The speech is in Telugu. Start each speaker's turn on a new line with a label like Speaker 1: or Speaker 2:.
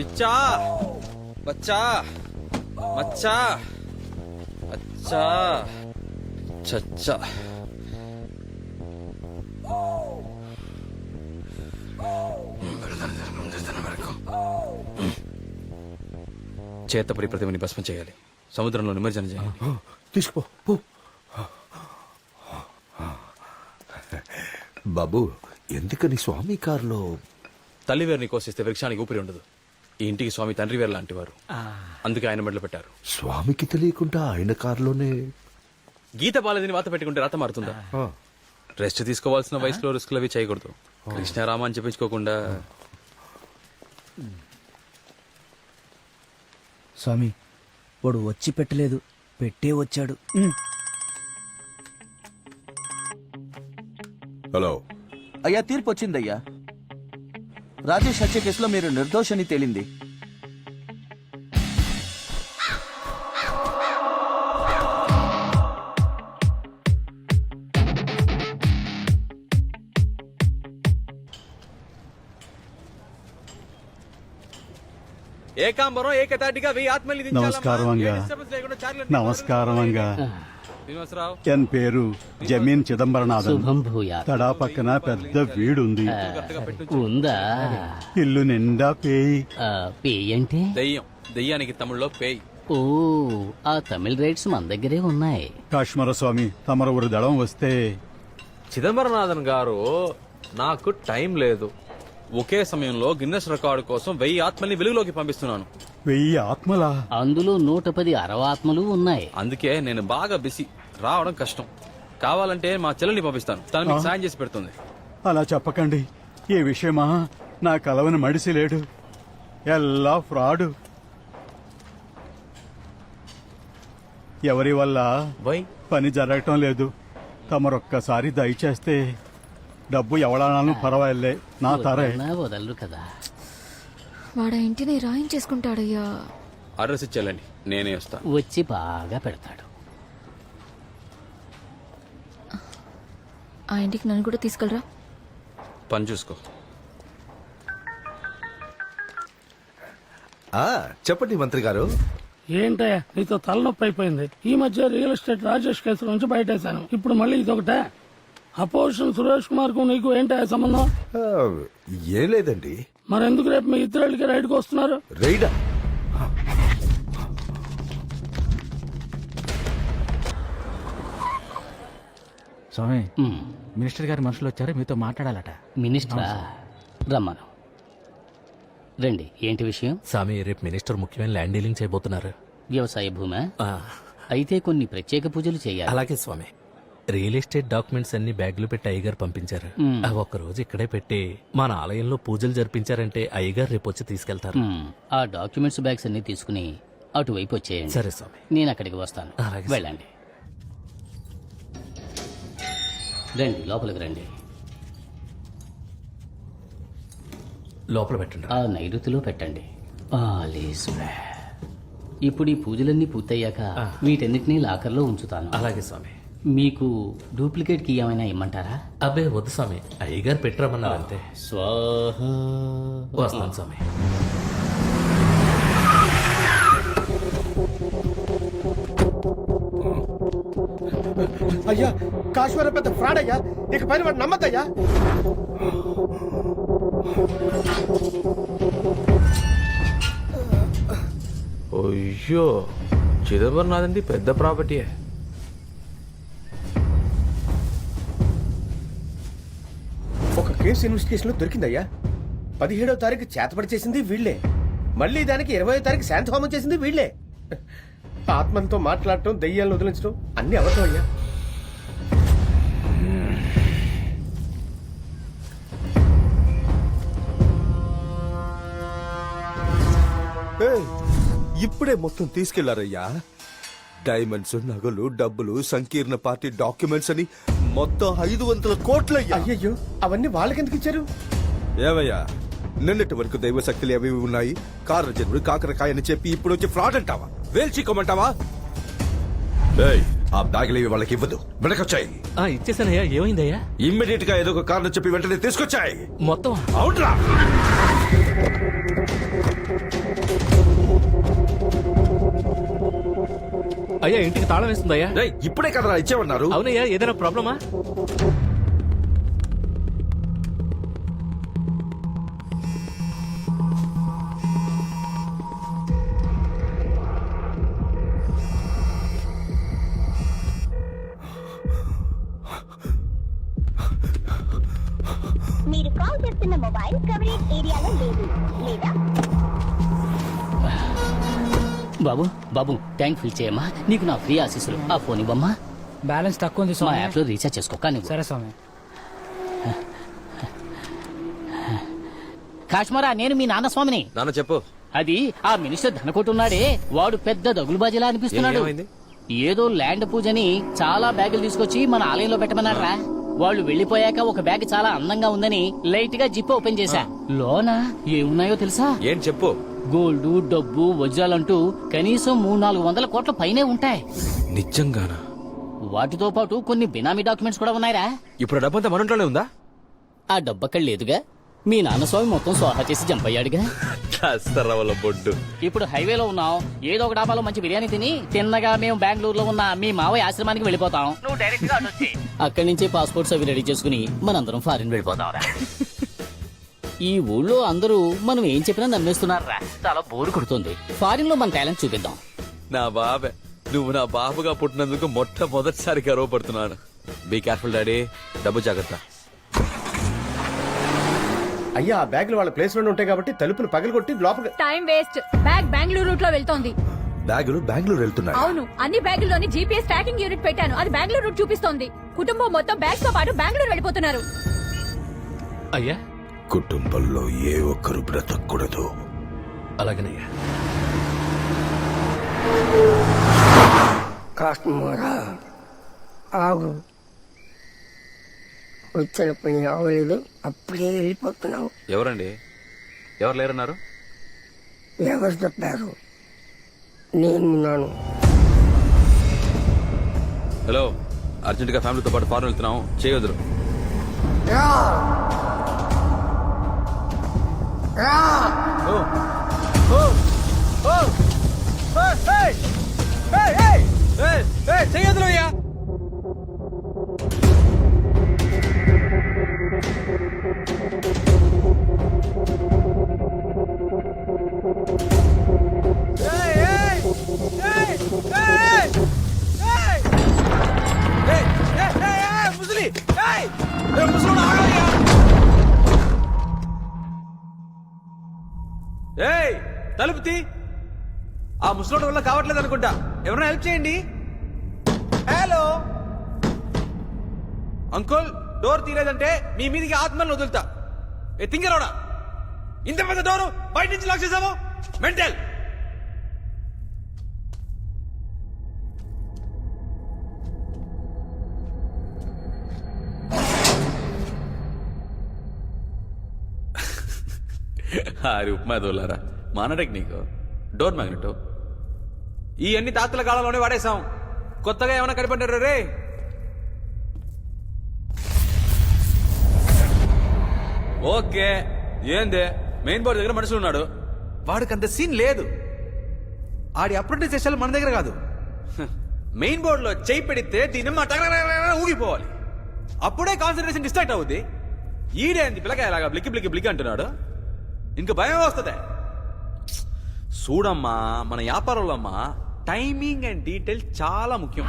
Speaker 1: చిచ్చా బచ్చా మచ్చా అచ్చా చచ్చా చేతపడి ప్రతిమని భస్మం చేయాలి. సముద్రంలో నిమజ్జనం చేయాలి.
Speaker 2: తీసుకో బాబు ఎందుకని స్వామి కారులో
Speaker 1: తల్లివేరుని కోసిస్తే వృక్షానికి ఊపిరి ఉండదు. ఈ ఇంటికి స్వామి తండ్రి వేరు లాంటి వారు అందుకే ఆయన మెడలు పెట్టారు.
Speaker 2: స్వామికి తెలియకుండా ఆయన కారులోనే
Speaker 1: గీత బాలేదని వాత పెట్టుకుంటే రాత మారుతుందా? రెస్ట్ తీసుకోవాల్సిన వయసులో రిస్కులు అవి చేయకూడదు. కృష్ణారామ అని చెప్పించుకోకుండా.
Speaker 3: స్వామి వాడు వచ్చి పెట్టలేదు. పెట్టే వచ్చాడు.
Speaker 2: హలో.
Speaker 4: అయ్యా తీర్పు వచ్చిందయ్యా. రాజేష్ హత్య కేసులో మీరు నిర్దోషని తేలింది.
Speaker 1: ఏకాంబరం ఏకతాటిగా వెయ్యి దించాలమ్మా.
Speaker 5: నమస్కారం నమస్కారం
Speaker 1: శ్రీనివాసరావు
Speaker 5: పేరు జమీన్ చిదంబరనాథన్.
Speaker 6: శుభం
Speaker 5: తడా పక్కన పెద్ద వీడుంది.
Speaker 6: ఉందా?
Speaker 5: ఇల్లు నిండా పేయి.
Speaker 6: ఆ, పేయ్ అంటే?
Speaker 1: దెయ్యం. దెయ్యానికి తమిళ్ళో పేయ్.
Speaker 6: ఓ ఆ తమిళ రైట్స్ మన దగ్గరే ఉన్నాయి.
Speaker 5: కాశ్మర స్వామి తమరు ఒక దళం వస్తే.
Speaker 7: చిదంబరనాథన్ గారు నాకు టైం లేదు.
Speaker 1: ఒకే సమయంలో గిన్నెస్ రికార్డు కోసం వెయ్యి ఆత్మల్ని వెలుగులోకి పంపిస్తున్నాను.
Speaker 5: వెయ్యి ఆత్మలా?
Speaker 6: అందులో నూట పది అరవాత్మలు ఉన్నాయి.
Speaker 1: అందుకే నేను బాగా బిజీ. రావడం కష్టం. కావాలంటే మా చెల్లెల్ని పంపిస్తాను. తను మీకు సాయం చేసి పెడుతుంది.
Speaker 5: అలా చెప్పకండి. ఈ విషయమా నా కలవని మడిసి లేడు. ఎల్లా ఫ్రాడు. ఎవరి వల్ల పని జరగటం లేదు. తమరొక్కసారి దయచేస్తే డబ్బు ఎవడాలను పర్వాలే నా తరే.
Speaker 6: వదలరు కదా.
Speaker 8: వాడ ఇంటిని రాయించేసుకుంటాడయ్యా.
Speaker 1: అడ్రస్ ఇచ్చేళ్ళండి నేనే వస్తాను
Speaker 6: వచ్చి బాగా పెడతాడు.
Speaker 8: ఆ ఇంటికి నన్ను కూడా తీసుకెళ్ళరా?
Speaker 1: పని చూసుకో.
Speaker 2: ఆ, చెప్పండి మంత్రి గారు.
Speaker 9: ఏంటయ్యా నీతో తలనొప్పి అయిపోయింది. ఈ మధ్య రియల్ ఎస్టేట్ రాజేష్ కేసు నుంచి బయటేశాను. ఇప్పుడు మళ్ళీ ఇదొకటే. అపోజిషన్ సురేష్ కుమార్కు నీకు ఏంటయ్యా సంబంధం?
Speaker 2: ఆ, ఏం లేదండి.
Speaker 9: మరెందుకు రేపు మీ ఇద్దరికి రైడ్కి వస్తున్నారు?
Speaker 2: రైడా?
Speaker 3: స్వామి మినిస్టర్ గారి మనుషులు వచ్చారు మీతో మాట్లాడాలట.
Speaker 6: మినిస్టరా? రమ్మను. రండి ఏంటి విషయం?
Speaker 7: స్వామి రేపు మినిస్టర్ ముఖ్యమైన ల్యాండ్ డీలింగ్ చేయబోతున్నారు.
Speaker 6: వ్యవసాయ భూమా? అయితే కొన్ని ప్రత్యేక పూజలు చేయాలి.
Speaker 7: అలాగే స్వామి. రియల్ ఎస్టేట్ డాక్యుమెంట్స్ అన్ని బ్యాగులు పెట్టి అయ్యగారు పంపించారు. అవి ఒక్క రోజు ఇక్కడే పెట్టి మన ఆలయంలో పూజలు జరిపించారంటే అయ్యగారు రేపు వచ్చి తీసుకెళ్తారు.
Speaker 6: ఆ డాక్యుమెంట్స్ బ్యాగ్స్ అన్ని తీసుకుని అటువైపు వచ్చేయండి.
Speaker 7: సరే స్వామి.
Speaker 6: నేను అక్కడికి వస్తాను.
Speaker 7: అలాగే.
Speaker 6: వెళ్ళండి. రండి లోపలికి రండి.
Speaker 7: లోపల పెట్టండి.
Speaker 6: ఆ నైరుతిలో పెట్టండి. ఇప్పుడు ఈ పూజలన్నీ పూర్తయ్యాక వీటన్నిటినీ లాకర్లో ఉంచుతాను.
Speaker 7: అలాగే స్వామి.
Speaker 6: మీకు డూప్లికేట్ కీ ఏమైనా ఇమ్మంటారా?
Speaker 7: అబ్బే వద్దు స్వామి. అయ్యగారు పెట్టరమన్నారు అంతే.
Speaker 6: స్వాహ.
Speaker 7: వస్తాను స్వామి.
Speaker 10: అయ్యా కాశ్మీర పెద్ద ఫ్రాడ్ అయ్యా. ఇక పైన వాడు నమ్మద్దయ్యా
Speaker 7: అయ్యో చిదంబరనాథంది పెద్ద ప్రాపర్టీయే
Speaker 10: ఒక కేసు ఇన్వెస్టిగేషన్లో దొరికిందయ్యా. పదిహేడవ తారీఖు చేతపడి చేసింది వీళ్ళే. మళ్ళీ దానికి ఇరవయో తారీఖు శాంతహోమం చేసింది వీళ్ళే. ఆత్మతో మాట్లాడటం దయ్యాలను వదిలించడం అన్ని అవసరం అయ్యా.
Speaker 2: ఇప్పుడే మొత్తం తీసుకెళ్ళారయ్యా. డైమండ్స్ నగలు డబ్బులు సంకీర్ణ పార్టీ డాక్యుమెంట్స్ అని మొత్తం ఐదు వందల కోట్లయ్యా.
Speaker 10: అయ్యయ్యో అవన్నీ వాళ్ళకెందుకు ఇచ్చారు?
Speaker 2: ఏమయ్యా నిన్నటి వరకు దైవ శక్తులు అవి ఇవి ఉన్నాయి? కారజనుడు కాకరకాయ అని చెప్పి ఇప్పుడు వచ్చి ఫ్రాడ్ అంటావా? వేల్చికోమంటావా ఏయ్, ఆ బ్యాగులు ఇవి వాళ్ళకి ఇవ్వదు. వెనకొచ్చాయి.
Speaker 7: ఆ ఇచ్చేసానయ్యా ఏమైందయ్యా?
Speaker 2: ఇమ్మీడియట్గా ఏదో ఒక కారణం చెప్పి వెంటనే తీసుకొచ్చాయి.
Speaker 7: మొత్తం
Speaker 2: అవుట్రా!
Speaker 7: అయ్యా ఇంటికి తాళం వేస్తుందయ్యా.
Speaker 2: రేయ్, ఇప్పుడే కదరా ఇచ్చేమన్నారు
Speaker 7: అవునయ్యా ఏదైనా ప్రాబ్లమా?
Speaker 11: మీరు కాల్ చేస్తున్న మొబైల్ కవరేజ్ ఏరియాలో లేదు లేదా?
Speaker 6: బాబు బాబు ట్యాంక్ ఫిల్ చేయమ్మా. నీకు నా ఫ్రీ ఆశీస్సులు. ఆ ఫోన్ ఇవ్వమ్మా.
Speaker 3: బ్యాలెన్స్ తక్కువ ఉంది
Speaker 6: మా యాప్లో రీఛార్జ్ చేసుకో కానీ
Speaker 3: సరే స్వామి.
Speaker 6: కాశ్మరా నేను మీ నాన్న స్వామిని.
Speaker 1: నాన్న చెప్పు.
Speaker 6: అది ఆ మినిస్టర్ ధనకొట్టున్నాడే వాడు పెద్ద దగులుబాజీలా అనిపిస్తున్నాడు.
Speaker 1: ఏమైంది?
Speaker 6: ఏదో ల్యాండ్ పూజని చాలా బ్యాగులు తీసుకొచ్చి మన ఆలయంలో పెట్టమన్నారా వాళ్ళు వెళ్ళిపోయాక ఒక బ్యాగ్ చాలా అందంగా ఉందని లైట్గా జిప్ ఓపెన్ చేశా. లోన? ఏమున్నాయో తెలుసా?
Speaker 1: ఏం చెప్పు.
Speaker 6: గోల్డ్ డబ్బు వజ్రాలంటూ కనీసం మూడు నాలుగు వందల కోట్ల పైనే ఉంటాయి.
Speaker 1: నిజంగానా?
Speaker 6: వాటితో పాటు కొన్ని బినామీ డాక్యుమెంట్స్ కూడా ఉన్నాయిరా.
Speaker 1: ఇప్పుడు ఆ డబ్బంతా మన ఇంట్లోనే ఉందా?
Speaker 6: ఆ డబ్బక్కడ లేదుగా. మీ నాన్న స్వామి మొత్తం స్వాహా చేసి జంప్ అయ్యాడుగా
Speaker 1: వల్ల బొడ్డు.
Speaker 6: ఇప్పుడు హైవేలో ఉన్నాం. ఏదో ఒక డాబాలో మంచి బిర్యానీ తిని తిన్నగా మేము బెంగళూరులో ఉన్న మీ మావయ్య ఆశ్రమానికి వెళ్ళిపోతాం. నువ్వు డైరెక్ట్గా అక్కడి నుంచే పాస్పోర్ట్స్ అవి రెడీ చేసుకుని మనందరం ఫారిన్ వెళ్ళిపోతాం ఈ ఊళ్ళో అందరూ మనం ఏం చెప్పినా నమ్మేస్తున్నారా? చాలా బోరు కొడుతుంది. ఫారిన్లో మన టాలెంట్ చూపిద్దాం.
Speaker 1: నా బాబే నువ్వు నా బాబుగా పుట్టినందుకు మొట్టమొదటిసారి గర్వపడుతున్నాను. బీ కేర్ఫుల్ డాడీ డబ్బు జాగ్రత్త.
Speaker 10: అయ్యా ఆ బ్యాగులు వాళ్ళ ప్లేస్లోనే ఉంటాయి కాబట్టి తలుపులు పగలగొట్టి లోపల
Speaker 8: టైం వేస్ట్ బ్యాగ్ బెంగళూరు రూట్లో వెళ్తోంది.
Speaker 2: బ్యాగులు బెంగళూరు వెళ్తున్నాయి.
Speaker 8: అవును అన్ని బ్యాగుల్లోని జీపీఎస్ ట్రాకింగ్ యూనిట్ పెట్టాను. అది బెంగళూరు రూట్ చూపిస్తోంది. కుటుంబం మొత్తం బ్యాగ్స్తో పాటు బెంగళూరు వెళ్ళిపోతున్నారు.
Speaker 7: అయ్యా
Speaker 2: కుటుంబంలో ఏ ఒక్కరు బ్రతకూడదు.
Speaker 7: అలాగనయ్యా
Speaker 11: కాస్టమరా ఆగు. వచ్చిన పని అవ్వలేదు అప్పుడే వెళ్ళిపోతున్నావు.
Speaker 1: ఎవరండి? ఎవరు లేరన్నారు?
Speaker 11: ఎవరు చెప్పారు? నేను ఉన్నాను.
Speaker 1: హలో అర్జెంట్గా ఫ్యామిలీతో పాటు ఫారెన్ వెళ్తున్నాం. చేయొద్దు చేయొద్దు అయ్యా! ఏయ్ తలుపు తీ. ఆ ముసలోడు వల్ల కావట్లేదు అనుకుంటా. ఎవరైనా హెల్ప్ చేయండి. హలో అంకుల్ డోర్ తీరేదంటే మీ మీదికి ఆత్మలను వదులుతా. ఏ తింగరోడా ఇంత పెద్ద డోరు బయట నుంచి లాక్ చేసావు? మెంటల్ హారి ఉప్మా దోలారా? మానడకి టెక్నిక్ డోర్ మ్యాగ్నెట్? ఈ అన్ని తాతల కాలంలోనే వాడేశాం. కొత్తగా ఏమైనా కనిపెట్టారు రే? ఓకే. ఏందే? మెయిన్ బోర్డు దగ్గర మనుషులు ఉన్నాడు. వాడికి అంత సీన్ లేదు. ఆడి అప్రెంటిస్ చేసాలు మన దగ్గర కాదు. మెయిన్ బోర్డులో చేయి పెడితే దీని ఊగిపోవాలి. అప్పుడే కాన్సన్ట్రేషన్ డిస్ట్రాక్ట్ అవుద్ది. ఈడేంది పిల్లకాయలాగా బ్లిక్కి బ్లిక్కి బ్లిక్ అంటున్నాడు. ఇంకా భయం వస్తుంది. చూడమ్మా మన వ్యాపారంలో అమ్మా టైమింగ్ అండ్ డీటెయిల్ చాలా ముఖ్యం.